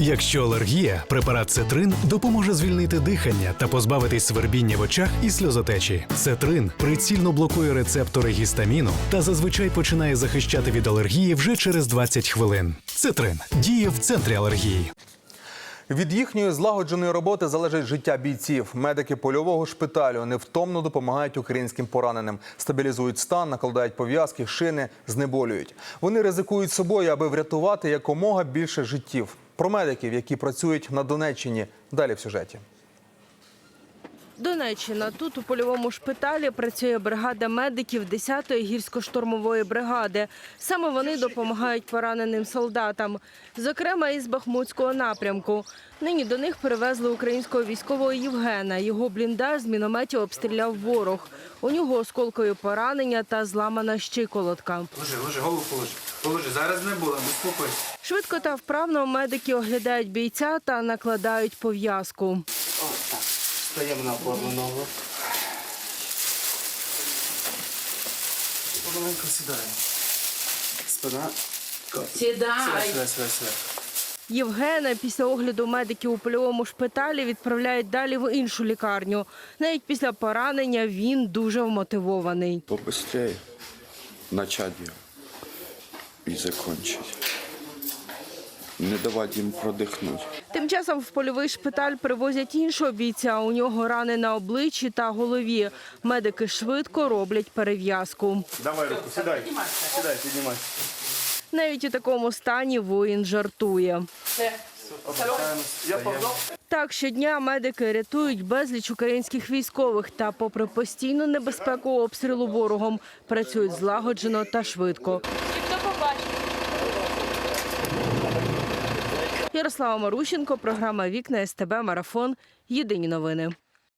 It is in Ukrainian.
Якщо алергія, препарат Цетрин допоможе звільнити дихання та позбавитись свербіння в очах і сльозотечі. Цетрин прицільно блокує рецептори гістаміну та зазвичай починає захищати від алергії вже через 20 хвилин. Цетрин діє в центрі алергії. Від їхньої злагодженої роботи залежить життя бійців. Медики польового шпиталю невтомно допомагають українським пораненим, стабілізують стан, накладають пов'язки, шини, знеболюють. Вони ризикують собою, аби врятувати якомога більше життів. Про медиків, які працюють на Донеччині, далі в сюжеті. Донеччина. Тут у польовому шпиталі працює бригада медиків 10-ї гірсько-штурмової бригади. Саме вони допомагають пораненим солдатам, зокрема із Бахмутського напрямку. Нині до них перевезли українського військового Євгена. Його бліндаж з мінометів обстріляв ворог. У нього осколкові поранення та зламана щиколотка. Ложи, ложи, голову положи. Положи, зараз не було, не спокойся. Швидко та вправно медики оглядають бійця та накладають пов'язку. Стаємо на опорну ногу. Помаленьку сідаємо. Спина. Сідай. Сідай, сідай, сідай. Євгена після огляду медиків у польовому шпиталі відправляють далі в іншу лікарню. Навіть після поранення він дуже вмотивований. побыстрее начать ее и закончить. Не давать им продихнуть. Тим часом в польовий шпиталь привозять іншого бійця. У нього рани на обличчі та голові. Медики швидко роблять перев'язку. Давай руку, сідай. Сідай, піднімай. Навіть у такому стані воїн жартує. Так, щодня медики рятують безліч українських військових та, попри постійну небезпеку обстрілу ворогом, працюють злагоджено та швидко. Ярослава Марущенко, програма Вікна СТБ Марафон. Єдині новини.